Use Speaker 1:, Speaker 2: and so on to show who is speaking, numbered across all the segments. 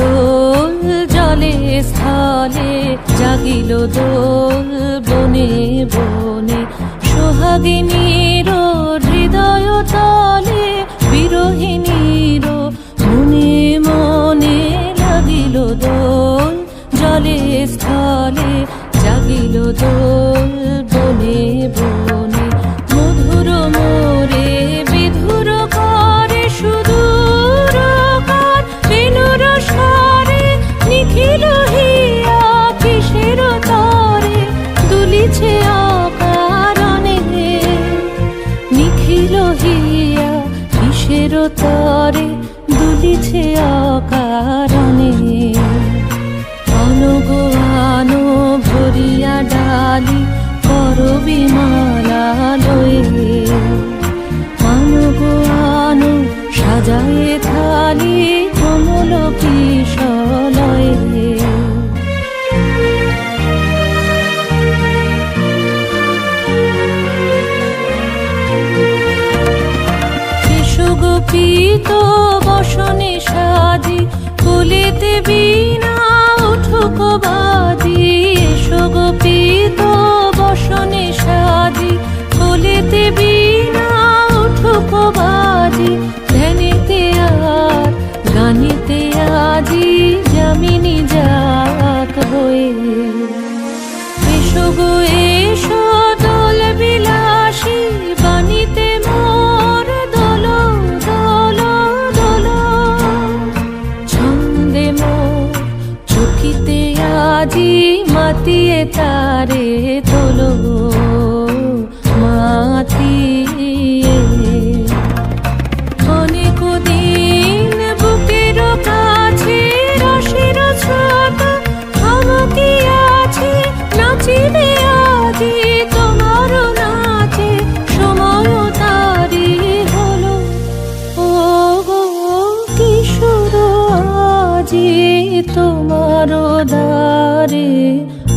Speaker 1: দোল জলে স্থলে জাগিল দোল বনে বনে। সোহাগিনীর নিখিল হিয়া কিসের তরে দুলিছে অকারণে? অনুগো আনো ভরিয়া ডালি সুগোপিত বসনে সাজি আজি মাতিয়ে তারে তোলো মাতিয়ে। অনেক বুকের কাছে তোমার হলো। ও কিশোর তোমার দ্বারে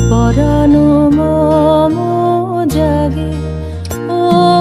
Speaker 1: পরানো মম জাগে। ও